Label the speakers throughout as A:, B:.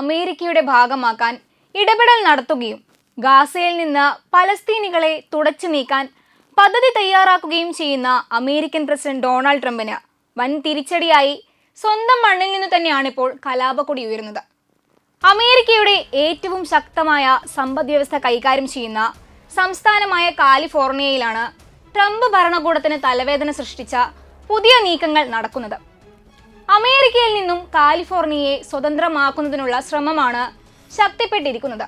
A: അമേരിക്കയുടെ ഭാഗമാക്കാൻ ഇടപെടൽ നടത്തുകയും ഗാസയിൽ നിന്ന് പലസ്തീനികളെ തുടച്ചു നീക്കാൻ പദ്ധതി തയ്യാറാക്കുകയും ചെയ്യുന്ന അമേരിക്കൻ പ്രസിഡന്റ് ഡൊണാൾഡ് ട്രംപിന് വൻ തിരിച്ചടിയായി സ്വന്തം മണ്ണിൽ നിന്ന് തന്നെയാണ് ഇപ്പോൾ കലാപക്കൊടി ഉയരുന്നത് അമേരിക്കയുടെ ഏറ്റവും ശക്തമായ സമ്പദ്വ്യവസ്ഥ കൈകാര്യം ചെയ്യുന്ന സംസ്ഥാനമായ കാലിഫോർണിയയിലാണ് ട്രംപ് ഭരണകൂടത്തിന് തലവേദന സൃഷ്ടിച്ച പുതിയ നീക്കങ്ങൾ നടക്കുന്നത് അമേരിക്കയിൽ നിന്നും കാലിഫോർണിയയെ സ്വതന്ത്രമാക്കുന്നതിനുള്ള ശ്രമമാണ് ശക്തിപ്പെട്ടിരിക്കുന്നത്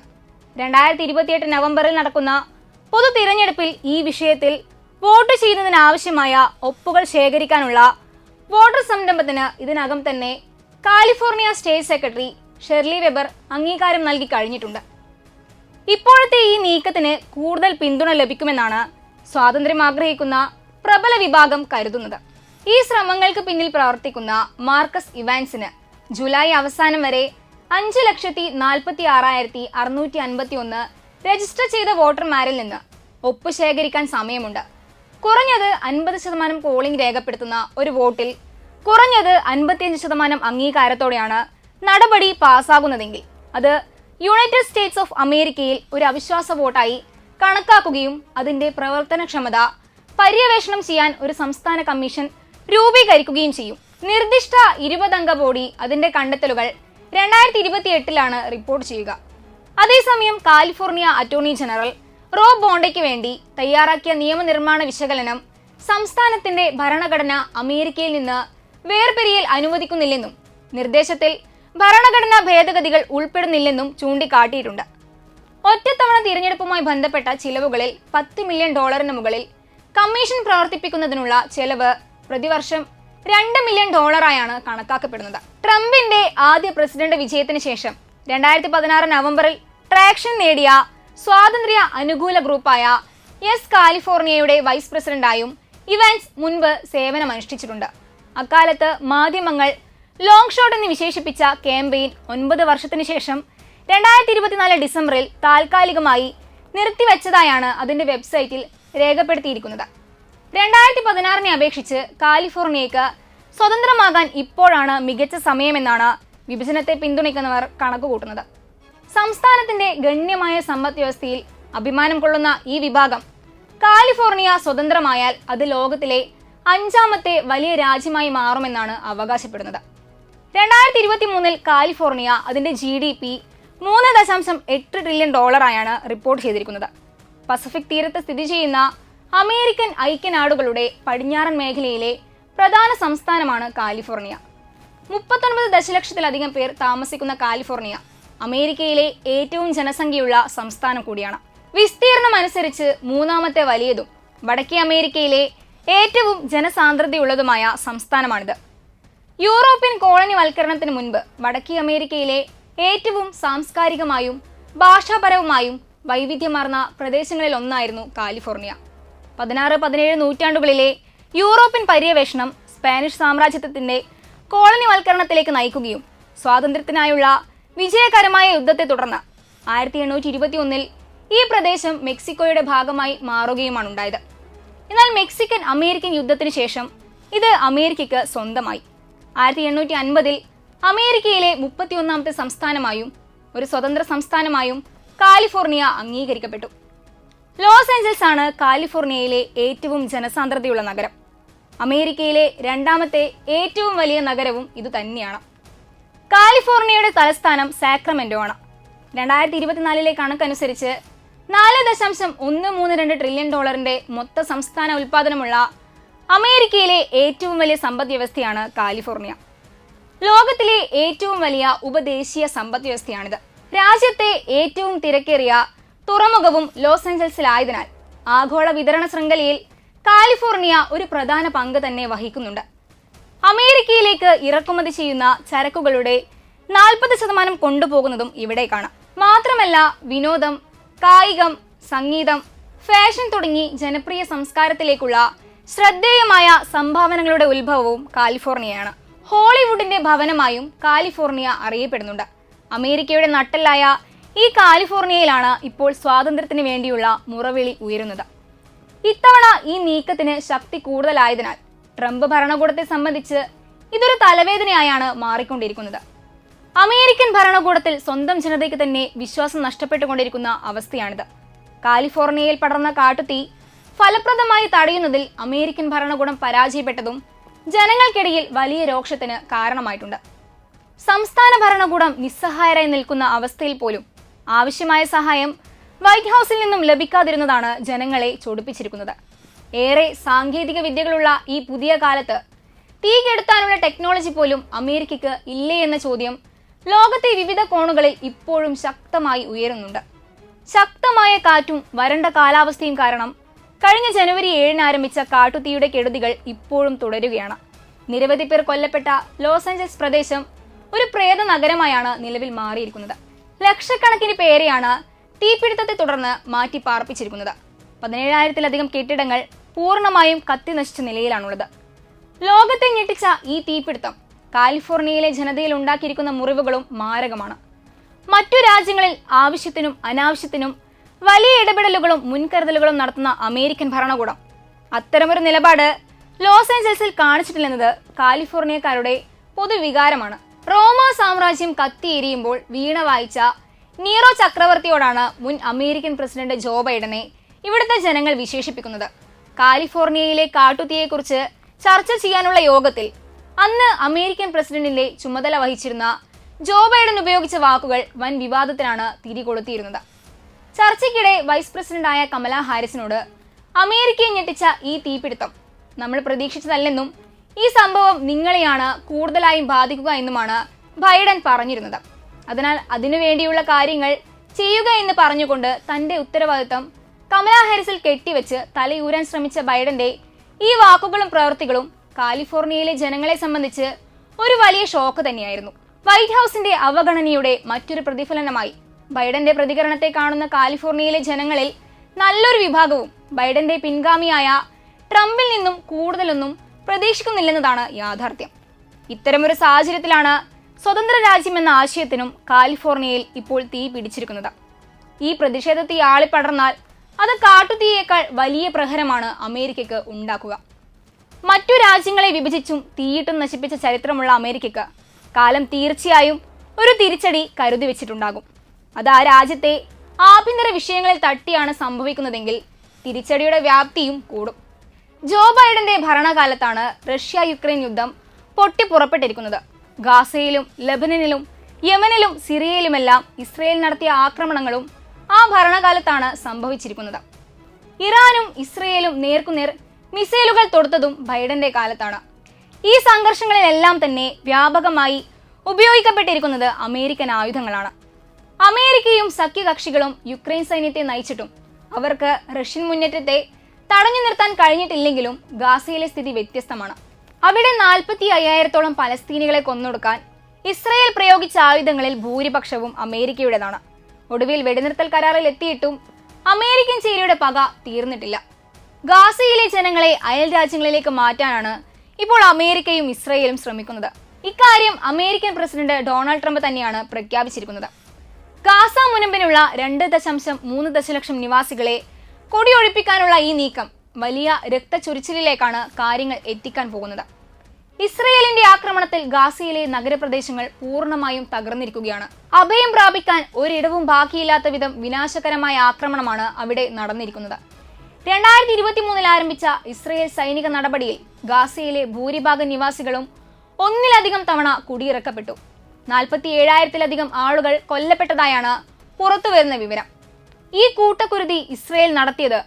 A: രണ്ടായിരത്തി ഇരുപത്തിയെട്ട് നവംബറിൽ നടക്കുന്ന പൊതു തിരഞ്ഞെടുപ്പിൽ ഈ വിഷയത്തിൽ വോട്ട് ചെയ്യുന്നതിനാവശ്യമായ ഒപ്പുകൾ ശേഖരിക്കാനുള്ള വോട്ടർ സംരംഭത്തിന് ഇതിനകം തന്നെ California state secretary Shirley Weber അംഗീകാരം നൽകി കഴിഞ്ഞിട്ടുണ്ട് ഇപ്പോഴത്തെ ഈ നീക്കത്തിന് കൂടുതൽ പിന്തുണ ലഭിക്കുമെന്നാണ് സ്വാതന്ത്ര്യം ആഗ്രഹിക്കുന്ന പ്രബല വിഭാഗം കരുതുന്നത് ഈ ശ്രമങ്ങൾക്ക് പിന്നിൽ പ്രവർത്തിക്കുന്ന മാർക്കസ് ഇവാൻസിന് ജൂലൈ അവസാനം വരെ അഞ്ച് ലക്ഷത്തി നാൽപ്പത്തി ആറായിരത്തി അറുന്നൂറ്റി അൻപത്തി ഒന്ന് രജിസ്റ്റർ ചെയ്ത വോട്ടർമാരിൽ നിന്ന് ഒപ്പ് ശേഖരിക്കാൻ സമയമുണ്ട് കുറഞ്ഞത് അൻപത് ശതമാനം പോളിംഗ് രേഖപ്പെടുത്തുന്ന ഒരു വോട്ടിൽ കുറഞ്ഞത് അൻപത്തിയഞ്ച് ശതമാനം അംഗീകാരത്തോടെയാണ് നടപടി പാസ്സാകുന്നതെങ്കിൽ അത് യുണൈറ്റഡ് സ്റ്റേറ്റ്സ് ഓഫ് അമേരിക്കയിൽ ഒരു അവിശ്വാസ വോട്ടായി കണക്കാക്കുകയും അതിന്റെ പ്രവർത്തനക്ഷമത പര്യവേഷണം ചെയ്യാൻ ഒരു സംസ്ഥാന കമ്മീഷൻ രൂപീകരിക്കുകയും ചെയ്യും നിർദ്ദിഷ്ട ഇരുപതംഗ ബോഡി അതിന്റെ കണ്ടെത്തലുകൾ രണ്ടായിരത്തി ഇരുപത്തി എട്ടിലാണ് റിപ്പോർട്ട് ചെയ്യുക അതേസമയം കാലിഫോർണിയ അറ്റോർണി ജനറൽ റോ ബോണ്ടയ്ക്ക് വേണ്ടി തയ്യാറാക്കിയ നിയമനിർമ്മാണ വിശകലനം സംസ്ഥാനത്തിന്റെ ഭരണഘടന അമേരിക്കയിൽ നിന്ന് വേർപിരിയൽ അനുവദിക്കുന്നില്ലെന്നും നിർദ്ദേശത്തിൽ ഭരണഘടനാ ഭേദഗതികൾ ഉൾപ്പെടുന്നില്ലെന്നും ചൂണ്ടിക്കാട്ടിയിട്ടുണ്ട് ഒറ്റത്തവണ തിരഞ്ഞെടുപ്പുമായി ബന്ധപ്പെട്ട ചിലവുകളിൽ പത്ത് മില്യൺ ഡോളറിന് മുകളിൽ കമ്മീഷൻ പ്രവർത്തിപ്പിക്കുന്നതിനുള്ള ചെലവ് പ്രതിവർഷം രണ്ട് മില്യൺ ഡോളറായാണ് കണക്കാക്കപ്പെടുന്നത് ട്രംപിന്റെ ആദ്യ പ്രസിഡന്റ് വിജയത്തിന് ശേഷം രണ്ടായിരത്തി പതിനാറ് നവംബറിൽ ട്രാക്ഷൻ നേടിയ സ്വാതന്ത്ര്യ അനുകൂല ഗ്രൂപ്പായ എസ് കാലിഫോർണിയയുടെ വൈസ് പ്രസിഡന്റായും ഇവാൻസ് മുൻപ് സേവനമനുഷ്ഠിച്ചിട്ടുണ്ട് അക്കാലത്ത് മാധ്യമങ്ങൾ ലോങ് ഷോട്ട് എന്ന് വിശേഷിപ്പിച്ച ക്യാമ്പയിൻ ഒൻപത് വർഷത്തിന് ശേഷം രണ്ടായിരത്തി ഇരുപത്തിനാല് ഡിസംബറിൽ താൽക്കാലികമായി നിർത്തിവെച്ചതായാണ് അതിന്റെ വെബ്സൈറ്റിൽ രേഖപ്പെടുത്തിയിരിക്കുന്നത് രണ്ടായിരത്തി പതിനാറിനെ അപേക്ഷിച്ച് കാലിഫോർണിയക്ക് സ്വതന്ത്രമാകാൻ ഇപ്പോഴാണ് മികച്ച സമയമെന്നാണ് വിഭജനത്തെ പിന്തുണയ്ക്കുന്നവർ കണക്കുകൂട്ടുന്നത് സംസ്ഥാനത്തിന്റെ ഗണ്യമായ സമ്പദ് വ്യവസ്ഥയിൽ അഭിമാനം കൊള്ളുന്ന ഈ വിഭാഗം കാലിഫോർണിയ സ്വതന്ത്രമായാൽ അത് ലോകത്തിലെ അഞ്ചാമത്തെ വലിയ രാജ്യമായി മാറുമെന്നാണ് അവകാശപ്പെടുന്നത് രണ്ടായിരത്തി ഇരുപത്തി മൂന്നിൽ കാലിഫോർണിയ അതിന്റെ ജി ഡി പി മൂന്ന് ദശാംശം എട്ട് ട്രില്യൺ ഡോളറായാണ് റിപ്പോർട്ട് ചെയ്തിരിക്കുന്നത് പസഫിക് തീരത്ത് സ്ഥിതി ചെയ്യുന്ന അമേരിക്കൻ ഐക്യനാടുകളുടെ പടിഞ്ഞാറൻ മേഖലയിലെ പ്രധാന സംസ്ഥാനമാണ് കാലിഫോർണിയ മുപ്പത്തൊൻപത് ദശലക്ഷത്തിലധികം പേർ താമസിക്കുന്ന കാലിഫോർണിയ അമേരിക്കയിലെ ഏറ്റവും ജനസംഖ്യയുള്ള സംസ്ഥാനം കൂടിയാണ് വിസ്തീർണം അനുസരിച്ച് മൂന്നാമത്തെ വലിയതും വടക്കേ അമേരിക്കയിലെ ഏറ്റവും ജനസാന്ദ്രതയുള്ളതുമായ സംസ്ഥാനമാണിത് യൂറോപ്യൻ കോളനിവൽക്കരണത്തിന് മുൻപ് വടക്കേ അമേരിക്കയിലെ ഏറ്റവും സാംസ്കാരികമായും ഭാഷാപരവുമായും വൈവിധ്യമാർന്ന പ്രദേശങ്ങളിൽ ഒന്നായിരുന്നു കാലിഫോർണിയ പതിനാറ് പതിനേഴ് നൂറ്റാണ്ടുകളിലെ യൂറോപ്യൻ പര്യവേഷണം സ്പാനിഷ് സാമ്രാജ്യത്വത്തിന്റെ കോളനിവൽക്കരണത്തിലേക്ക് നയിക്കുകയും സ്വാതന്ത്ര്യത്തിനായുള്ള വിജയകരമായ യുദ്ധത്തെ തുടർന്ന് ആയിരത്തി എണ്ണൂറ്റി ഇരുപത്തി ഒന്നിൽ ഈ പ്രദേശം മെക്സിക്കോയുടെ ഭാഗമായി മാറുകയുമാണ് ഉണ്ടായത് എന്നാൽ മെക്സിക്കൻ അമേരിക്കൻ യുദ്ധത്തിന് ശേഷം ഇത് അമേരിക്കയ്ക്ക് സ്വന്തമായി ആയിരത്തി എണ്ണൂറ്റി അൻപതിൽ അമേരിക്കയിലെ മുപ്പത്തിയൊന്നാമത്തെ സംസ്ഥാനമായും ഒരു സ്വതന്ത്ര സംസ്ഥാനമായും കാലിഫോർണിയ അംഗീകരിക്കപ്പെട്ടു ലോസ് ഏഞ്ചൽസ് ആണ് കാലിഫോർണിയയിലെ ഏറ്റവും ജനസാന്ദ്രതയുള്ള നഗരം അമേരിക്കയിലെ രണ്ടാമത്തെ ഏറ്റവും വലിയ നഗരവും ഇത് തന്നെയാണ് കാലിഫോർണിയയുടെ തലസ്ഥാനം സാക്രമെന്റോ ആണ് രണ്ടായിരത്തി ഇരുപത്തിനാലിലെ കണക്കനുസരിച്ച് നാല് ദശാംശം ഒന്ന് മൂന്ന് രണ്ട് ട്രില്യൺ ഡോളറിന്റെ മൊത്ത സംസ്ഥാന ഉൽപാദനമുള്ള അമേരിക്കയിലെ ഏറ്റവും വലിയ സമ്പദ് വ്യവസ്ഥയാണ് കാലിഫോർണിയ ലോകത്തിലെ ഏറ്റവും വലിയ ഉപദേശീയ സമ്പദ് വ്യവസ്ഥയാണിത് രാജ്യത്തെ ഏറ്റവും തിരക്കേറിയ തുറമുഖവും ലോസ് ഏഞ്ചൽസിലായതിനാൽ ആഗോള വിതരണ ശൃംഖലയിൽ കാലിഫോർണിയ ഒരു പ്രധാന പങ്ക് തന്നെ വഹിക്കുന്നുണ്ട് അമേരിക്കയിലേക്ക് ഇറക്കുമതി ചെയ്യുന്ന ചരക്കുകളുടെ നാൽപ്പത് ശതമാനം കൊണ്ടുപോകുന്നതും ഇവിടെ കാണാം മാത്രമല്ല വിനോദം കായികം സംഗീതം ഫാഷൻ തുടങ്ങി ജനപ്രിയ സംസ്കാരത്തിലേക്കുള്ള ശ്രദ്ധേയമായ സംഭാവനകളുടെ ഉത്ഭവവും കാലിഫോർണിയയാണ് ഹോളിവുഡിന്റെ ഭവനമായും കാലിഫോർണിയ അറിയപ്പെടുന്നുണ്ട് അമേരിക്കയുടെ നട്ടലായ ഈ കാലിഫോർണിയയിലാണ് ഇപ്പോൾ സ്വാതന്ത്ര്യത്തിന് വേണ്ടിയുള്ള മുറവിളി ഉയരുന്നത് ഇത്തവണ ഈ നീക്കത്തിന് ശക്തി കൂടുതലായതിനാൽ ട്രംപ് ഭരണകൂടത്തെ സംബന്ധിച്ച് ഇതൊരു തലവേദനയായാണ് മാറിക്കൊണ്ടിരിക്കുന്നത് അമേരിക്കൻ ഭരണകൂടത്തിൽ സ്വന്തം ജനതയ്ക്ക് തന്നെ വിശ്വാസം നഷ്ടപ്പെട്ടുകൊണ്ടിരിക്കുന്ന അവസ്ഥയാണിത് കാലിഫോർണിയയിൽ പടർന്ന കാട്ടുതീ ഫലപ്രദമായി തടയുന്നതിൽ അമേരിക്കൻ ഭരണകൂടം പരാജയപ്പെട്ടതും ജനങ്ങൾക്കിടയിൽ വലിയ രോക്ഷത്തിന് കാരണമായിട്ടുണ്ട് സംസ്ഥാന ഭരണകൂടം നിസ്സഹായരായി നിൽക്കുന്ന അവസ്ഥയിൽ പോലും ആവശ്യമായ സഹായം വൈറ്റ് ഹൗസിൽ നിന്നും ലഭിക്കാതിരുന്നതാണ് ജനങ്ങളെ ചൊടിപ്പിച്ചിരിക്കുന്നത് ഏറെ സാങ്കേതിക വിദ്യകളുള്ള ഈ പുതിയ കാലത്ത് തീ കെടുത്താനുള്ള ടെക്നോളജി പോലും അമേരിക്കയ്ക്ക് ഇല്ലേ എന്ന ചോദ്യം ലോകത്തെ വിവിധ കോണുകളിൽ ഇപ്പോഴും ശക്തമായി ഉയരുന്നുണ്ട് ശക്തമായ കാറ്റും വരണ്ട കാലാവസ്ഥയും കാരണം കഴിഞ്ഞ ജനുവരി ഏഴിന് ആരംഭിച്ച കാട്ടുതീയുടെ കെടുതികൾ ഇപ്പോഴും തുടരുകയാണ് നിരവധി പേർ കൊല്ലപ്പെട്ട ലോസ് ആഞ്ചൽസ് പ്രദേശം ഒരു പ്രേത നഗരമായാണ് നിലവിൽ മാറിയിരിക്കുന്നത് ലക്ഷക്കണക്കിന് പേരെയാണ് തീപിടുത്തത്തെ തുടർന്ന് മാറ്റി പാർപ്പിച്ചിരിക്കുന്നത് പതിനേഴായിരത്തിലധികം കെട്ടിടങ്ങൾ പൂർണ്ണമായും കത്തിനശിച്ച നിലയിലാണുള്ളത് ലോകത്തെ ഞെട്ടിച്ച ഈ തീപിടുത്തം കാലിഫോർണിയയിലെ ജനതയിൽ ഉണ്ടാക്കിയിരിക്കുന്ന മുറിവുകളും മാരകമാണ് മറ്റു രാജ്യങ്ങളിൽ ആവശ്യത്തിനും അനാവശ്യത്തിനും വലിയ ഇടപെടലുകളും മുൻകരുതലുകളും നടത്തുന്ന അമേരിക്കൻ ഭരണകൂടം അത്തരമൊരു നിലപാട് ലോസ് ഏഞ്ചൽസിൽ കാണിച്ചിട്ടില്ലെന്നത് കാലിഫോർണിയക്കാരുടെ പൊതുവികാരമാണ് റോമ സാമ്രാജ്യം കത്തിയെരിയുമ്പോൾ വീണ വായിച്ച നീറോ ചക്രവർത്തിയോടാണ് മുൻ അമേരിക്കൻ പ്രസിഡന്റ് ജോ ബൈഡനെ ഇവിടുത്തെ ജനങ്ങൾ വിശേഷിപ്പിക്കുന്നത് കാലിഫോർണിയയിലെ കാട്ടുതീയെക്കുറിച്ച് ചർച്ച ചെയ്യാനുള്ള യോഗത്തിൽ അന്ന് അമേരിക്കൻ പ്രസിഡന്റിന്റെ ചുമതല വഹിച്ചിരുന്ന ജോ ബൈഡൻ ഉപയോഗിച്ച വാക്കുകൾ വൻ വിവാദത്തിനാണ് തിരികൊളുത്തിയിരുന്നത് ചർച്ചയ്ക്കിടെ വൈസ് പ്രസിഡന്റായ കമലാ ഹാരിസിനോട് അമേരിക്കയെ ഞെട്ടിച്ച ഈ തീപിടുത്തം നമ്മൾ പ്രതീക്ഷിച്ചതല്ലെന്നും ഈ സംഭവം നിങ്ങളെയാണ് കൂടുതലായും ബാധിക്കുക എന്നുമാണ് ബൈഡൻ പറഞ്ഞിരുന്നത് അതിനാൽ അതിനുവേണ്ടിയുള്ള കാര്യങ്ങൾ ചെയ്യുക എന്ന് പറഞ്ഞുകൊണ്ട് തന്റെ ഉത്തരവാദിത്തം കമലാ ഹാരിസിൽ കെട്ടിവെച്ച് തലയൂരാൻ ശ്രമിച്ച ബൈഡന്റെ ഈ വാക്കുകളും പ്രവൃത്തികളും കാലിഫോർണിയയിലെ ജനങ്ങളെ സംബന്ധിച്ച് ഒരു വലിയ ഷോക്ക് തന്നെയായിരുന്നു വൈറ്റ് ഹൗസിന്റെ അവഗണനയുടെ മറ്റൊരു പ്രതിഫലനമായി ബൈഡന്റെ പ്രതികരണത്തെ കാണുന്ന കാലിഫോർണിയയിലെ ജനങ്ങളിൽ നല്ലൊരു വിഭാഗവും ബൈഡന്റെ പിൻഗാമിയായ ട്രംപിൽ നിന്നും കൂടുതലൊന്നും പ്രതീക്ഷിക്കുന്നില്ലെന്നതാണ് യാഥാർത്ഥ്യം ഇത്തരമൊരു സാഹചര്യത്തിലാണ് സ്വതന്ത്ര രാജ്യം എന്ന ആശയത്തിനും കാലിഫോർണിയയിൽ ഇപ്പോൾ തീ പിടിച്ചിരിക്കുന്നത് ഈ പ്രതിഷേധ തീ ആളിപ്പടർന്നാൽ അത് കാട്ടുതീയേക്കാൾ വലിയ പ്രഹരമാണ് അമേരിക്കയ്ക്ക് ഉണ്ടാക്കുക മറ്റു രാജ്യങ്ങളെ വിഭജിച്ചും തീയിട്ടും നശിപ്പിച്ച ചരിത്രമുള്ള അമേരിക്കയ്ക്ക് കാലം തീർച്ചയായും ഒരു തിരിച്ചടി കരുതി വെച്ചിട്ടുണ്ടാകും അത് ആ രാജ്യത്തെ ആഭ്യന്തര വിഷയങ്ങളിൽ തട്ടിയാണ് സംഭവിക്കുന്നതെങ്കിൽ തിരിച്ചടിയുടെ വ്യാപ്തിയും കൂടും ജോ ബൈഡന്റെ ഭരണകാലത്താണ് റഷ്യ യുക്രൈൻ യുദ്ധം പൊട്ടിപ്പുറപ്പെട്ടിരിക്കുന്നത് ഗാസയിലും ലബനനിലും യമനിലും സിറിയയിലുമെല്ലാം ഇസ്രയേൽ നടത്തിയ ആക്രമണങ്ങളും ആ ഭരണകാലത്താണ് സംഭവിച്ചിരിക്കുന്നത് ഇറാനും ഇസ്രയേലും നേർക്കുനേർ മിസൈലുകൾ തൊടുത്തതും ബൈഡന്റെ കാലത്താണ് ഈ സംഘർഷങ്ങളിലെല്ലാം തന്നെ വ്യാപകമായി ഉപയോഗിക്കപ്പെട്ടിരിക്കുന്നത് അമേരിക്കൻ ആയുധങ്ങളാണ് അമേരിക്കയും സഖ്യകക്ഷികളും യുക്രൈൻ സൈന്യത്തെ നയിച്ചിട്ടും അവർക്ക് റഷ്യൻ മുന്നേറ്റത്തെ തടഞ്ഞു നിർത്താൻ കഴിഞ്ഞിട്ടില്ലെങ്കിലും ഗാസയിലെ സ്ഥിതി വ്യത്യസ്തമാണ് അവിടെ നാൽപ്പത്തി അയ്യായിരത്തോളം പലസ്തീനികളെ കൊന്നൊടുക്കാൻ ഇസ്രയേൽ പ്രയോഗിച്ച ആയുധങ്ങളിൽ ഭൂരിപക്ഷവും അമേരിക്കയുടേതാണ് ഒടുവിൽ വെടിനിർത്തൽ കരാറിൽ എത്തിയിട്ടും അമേരിക്കൻ ചേരിയുടെ പക തീർന്നിട്ടില്ല ഗാസയിലെ ജനങ്ങളെ അയൽ രാജ്യങ്ങളിലേക്ക് മാറ്റാനാണ് ഇപ്പോൾ അമേരിക്കയും ഇസ്രയേലും ശ്രമിക്കുന്നത് ഇക്കാര്യം അമേരിക്കൻ പ്രസിഡന്റ് ഡൊണാൾഡ് ട്രംപ് തന്നെയാണ് പ്രഖ്യാപിച്ചിരിക്കുന്നത് ഗാസ മുനമ്പിനുള്ള രണ്ട് ദശാംശം മൂന്ന് ദശലക്ഷം നിവാസികളെ കൊടിയൊഴിപ്പിക്കാനുള്ള ഈ നീക്കം വലിയ രക്തചൊരിച്ചിലേക്കാണ് കാര്യങ്ങൾ എത്തിക്കാൻ പോകുന്നത് ഇസ്രയേലിന്റെ ആക്രമണത്തിൽ ഗാസയിലെ നഗരപ്രദേശങ്ങൾ പൂർണ്ണമായും തകർന്നിരിക്കുകയാണ് അഭയം പ്രാപിക്കാൻ ഒരിടവും ബാക്കിയില്ലാത്ത വിധം വിനാശകരമായ ആക്രമണമാണ് അവിടെ നടന്നിരിക്കുന്നത് രണ്ടായിരത്തി ഇരുപത്തി മൂന്നിൽ ആരംഭിച്ച ഇസ്രയേൽ സൈനിക നടപടിയിൽ ഗാസയിലെ ഭൂരിഭാഗം നിവാസികളും ഒന്നിലധികം തവണ കുടിയിറക്കപ്പെട്ടു നാൽപ്പത്തി ഏഴായിരത്തിലധികം ആളുകൾ കൊല്ലപ്പെട്ടതായാണ് പുറത്തുവരുന്ന വിവരം ഈ കൂട്ടക്കുരുതി ഇസ്രയേൽ നടത്തിയത്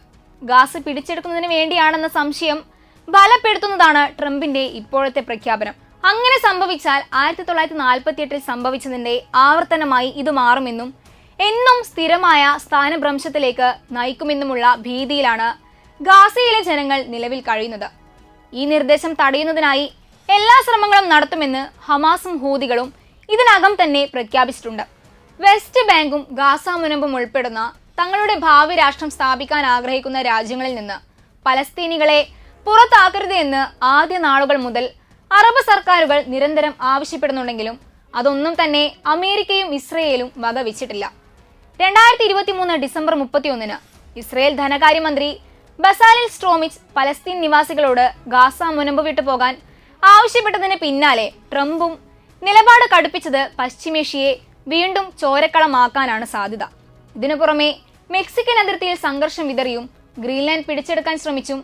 A: ഗാസ് പിടിച്ചെടുക്കുന്നതിന് വേണ്ടിയാണെന്ന സംശയം ബലപ്പെടുത്തുന്നതാണ് ട്രംപിന്റെ ഇപ്പോഴത്തെ പ്രഖ്യാപനം അങ്ങനെ സംഭവിച്ചാൽ ആയിരത്തി തൊള്ളായിരത്തി നാൽപ്പത്തി എട്ടിൽ സംഭവിച്ചതിന്റെ ആവർത്തനമായി ഇത് മാറുമെന്നും എന്നും സ്ഥിരമായ സ്ഥാനഭ്രംശത്തിലേക്ക് നയിക്കുമെന്നുമുള്ള ഭീതിയിലാണ് ഗാസയിലെ ജനങ്ങൾ നിലവിൽ കഴിയുന്നത് ഈ നിർദ്ദേശം തടയുന്നതിനായി എല്ലാ ശ്രമങ്ങളും നടത്തുമെന്ന് ഹമാസും ഹൂതികളും ഇതിനകം തന്നെ പ്രഖ്യാപിച്ചിട്ടുണ്ട് വെസ്റ്റ് ബാങ്കും ഗാസ മുനമ്പും ഉൾപ്പെടുന്ന തങ്ങളുടെ ഭാവി രാഷ്ട്രം സ്ഥാപിക്കാൻ ആഗ്രഹിക്കുന്ന രാജ്യങ്ങളിൽ നിന്ന് പലസ്തീനികളെ പുറത്താക്കരുത് എന്ന് ആദ്യ നാളുകൾ മുതൽ അറബ് സർക്കാരുകൾ നിരന്തരം ആവശ്യപ്പെടുന്നുണ്ടെങ്കിലും അതൊന്നും തന്നെ അമേരിക്കയും ഇസ്രയേലും വകവെച്ചിട്ടില്ല രണ്ടായിരത്തി ഇരുപത്തി മൂന്ന് ഡിസംബർ മുപ്പത്തിയൊന്നിന് ഇസ്രയേൽ ധനകാര്യമന്ത്രി ബസാലിൽ സ്ട്രോമിച്ച് പലസ്തീൻ നിവാസികളോട് ഗാസ മുനമ്പ് വിട്ടു പോകാൻ ആവശ്യപ്പെട്ടതിന് പിന്നാലെ ട്രംപും നിലപാട് കടുപ്പിച്ചത് പശ്ചിമേഷ്യയെ വീണ്ടും ചോരക്കളമാക്കാനാണ് സാധ്യത ഇതിനു പുറമെ മെക്സിക്കൻ അതിർത്തിയിൽ സംഘർഷം വിതറിയും ഗ്രീൻലാൻഡ് പിടിച്ചെടുക്കാൻ ശ്രമിച്ചും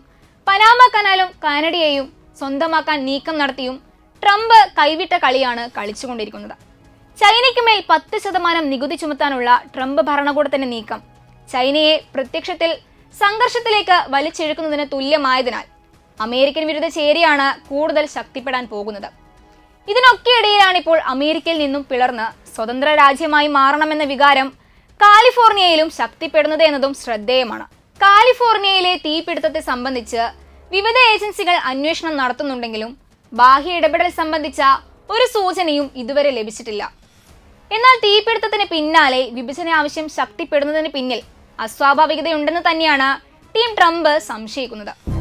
A: പനാമ കനാലും കാനഡയെയും സ്വന്തമാക്കാൻ നീക്കം നടത്തിയും ട്രംപ് കൈവിട്ട കളിയാണ് കളിച്ചുകൊണ്ടിരിക്കുന്നത് ചൈനയ്ക്ക് മേൽ പത്ത് ശതമാനം നികുതി ചുമത്താനുള്ള ട്രംപ് ഭരണകൂടത്തിന്റെ നീക്കം ചൈനയെ പ്രത്യക്ഷത്തിൽ സംഘർഷത്തിലേക്ക് വലിച്ചെഴുക്കുന്നതിന് തുല്യമായതിനാൽ അമേരിക്കൻ വിരുദ്ധ ചേരിയാണ് കൂടുതൽ ശക്തിപ്പെടാൻ പോകുന്നത് ഇതിനൊക്കെ ഇടയിലാണിപ്പോൾ ഇപ്പോൾ അമേരിക്കയിൽ നിന്നും പിളർന്ന് സ്വതന്ത്ര രാജ്യമായി മാറണമെന്ന വികാരം കാലിഫോർണിയയിലും ശക്തിപ്പെടുന്നത് എന്നതും ശ്രദ്ധേയമാണ് കാലിഫോർണിയയിലെ തീപിടുത്തത്തെ സംബന്ധിച്ച് വിവിധ ഏജൻസികൾ അന്വേഷണം നടത്തുന്നുണ്ടെങ്കിലും ബാഹ്യ ഇടപെടൽ സംബന്ധിച്ച ഒരു സൂചനയും ഇതുവരെ ലഭിച്ചിട്ടില്ല എന്നാൽ തീപിടുത്തത്തിന് പിന്നാലെ വിഭജന ആവശ്യം ശക്തിപ്പെടുന്നതിന് പിന്നിൽ അസ്വാഭാവികതയുണ്ടെന്ന് തന്നെയാണ് ടീം ട്രംപ് സംശയിക്കുന്നത്